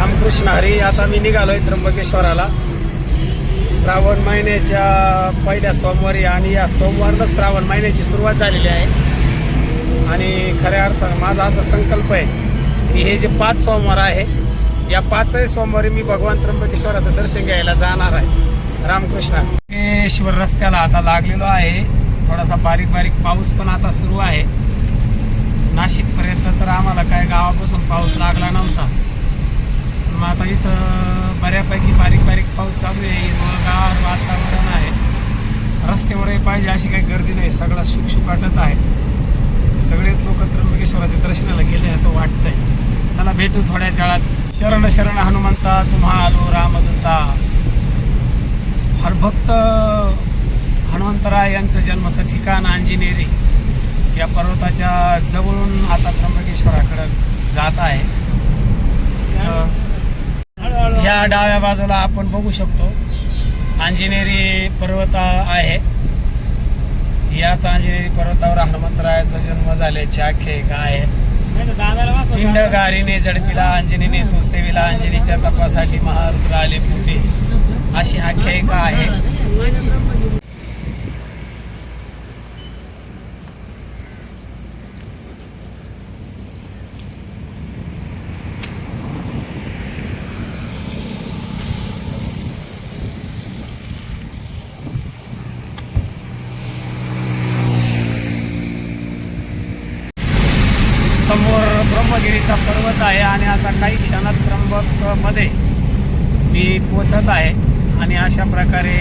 रामकृष्ण हरी आता मी निघालो आहे त्र्यंबकेश्वराला. श्रावण महिन्याच्या पहिल्या सोमवारी आणि या सोमवारनं श्रावण महिन्याची सुरुवात झालेली आहे. आणि खऱ्या अर्थानं माझा असा संकल्प आहे की हे जे पाच सोमवार आहे या पाचही सोमवारी मी भगवान त्र्यंबकेश्वराचं दर्शन घ्यायला जाणार आहे. रामकृष्ण केश्वर रस्त्याला आता लागलेलो आहे. थोडासा बारीक बारीक पाऊस पण आता सुरू आहे. नाशिकपर्यंत तर आम्हाला काय गावापासून पाऊस लागला नव्हता. मग आता इथं बऱ्यापैकी बारीक बारीक पाऊस चालू आहे. हिरवगार वातावरण आहे. रस्त्यावरही पाहिजे अशी काही गर्दी नाही. सगळा शुकशुकाटच आहे. सगळेच लोक त्र्यंबकेश्वराच्या दर्शनाला गेले असं वाटतंय. चला भेटू थोड्याच वेळात शरण शरण हनुमंता तुम्हा आलो रामदंता. हरभक्त हनुमंतराय यांचं जन्माचं ठिकाण अंजिनेरी. या पर्वताच्या जवळून आता त्र्यंबकेश्वराकडं जात आहे. ह्या डाव्या बाजूला आपण बघू शकतो. अंजनेरी पर्वत आहे. याच अंजनेरी पर्वतावर हनुमंतरायाचा जन्म झाल्याची आख्यायिका आहे. पिंड गारीने झडपिला अंजनीने तो सेविला अंजनीच्या तपासाठी महारुद्र आले पुढे. अशी आख्यायिका आहे. समोर ब्रह्मगिरीचा पर्वत आहे आणि आता काही क्षणात त्र्यंबकमध्ये मी पोचत आहे. आणि अशा प्रकारे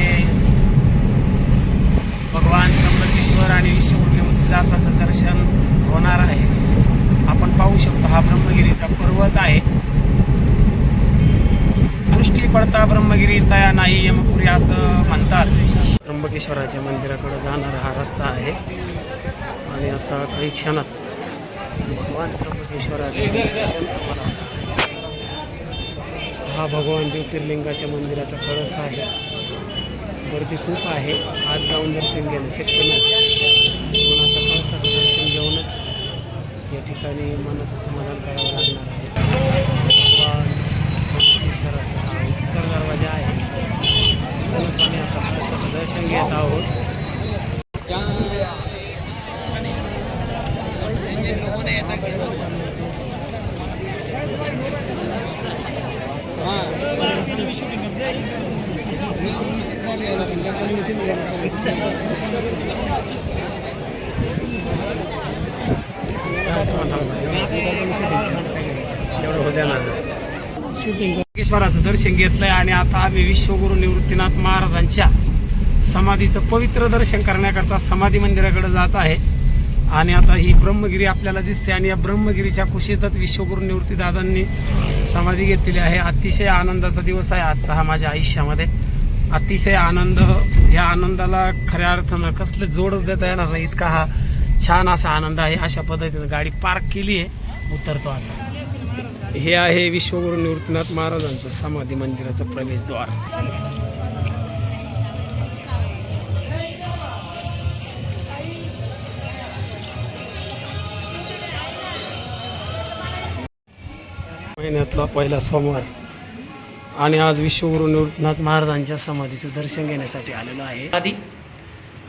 भगवान त्र्यंबकेश्वर आणि विश्वमूर्तीदासाचं दर्शन होणार आहे. आपण पाहू शकतो हा ब्रह्मगिरीचा पर्वत आहे. दृष्टी पडता ब्रह्मगिरी तया नाही यमपुरी असं म्हणतात. त्र्यंबकेश्वराच्या मंदिराकडे जाणारा हा रस्ता आहे. आणि आता काही क्षणात भगवान त्र्यंबकेश्वराचे दर्शन तुम्हाला हा भगवान ज्योतिर्लिंगाच्या मंदिराचा कळस आहे. गर्दी खूप आहे. आज जाऊन दर्शन घेणं शक्य नाही. म्हणून कळसाचं दर्शन घेऊनच या ठिकाणी मनाचं समाधान करावं लागणार आहे भगवान त्र्यंबकेश्वराचा हा उत्तर दरवाजा आहे म्हणूनच आम्ही आता कळसाचं दर्शन घेत आहोत एवढं दर्शन घेतलंय आणि आता आम्ही विश्वगुरु निवृत्तीनाथ महाराजांच्या समाधीचं पवित्र दर्शन करण्याकरता समाधी मंदिराकडे जात आहे. आणि आता ही ब्रह्मगिरी आपल्याला दिसते आणि या ब्रह्मगिरीच्या कुशीतच विश्वगुरु निवृत्तीदादांनी समाधी घेतलेली आहे. अतिशय आनंदाचा दिवस आहे आजचा हा माझ्या आयुष्यामध्ये. अतिशय आनंद या आनंदाला खऱ्या अर्थानं कसले जोडच देता येणार नाही इतका हा छान असा आनंद आहे. अशा पद्धतीनं गाडी पार्क केली आहे. उतरतो आता. हे आहे विश्वगुरु निवृत्तीनाथ महाराजांचं समाधी मंदिराचं प्रवेशद्वार. महिन्यातला पहिला सोमवार. आणि आज विश्वगुरु निवृत्तनाथ महाराजांच्या समाधीचं दर्शन घेण्यासाठी आलेलो आहे. आधी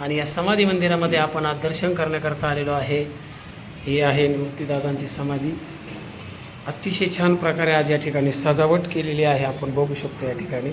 आणि या समाधी मंदिरामध्ये आपण आज दर्शन करण्याकरता आलेलो आहे. हे आहे निवृत्तीदादांची समाधी. अतिशय छान प्रकारे आज या ठिकाणी सजावट केलेली आहे. आपण बघू शकतो या ठिकाणी.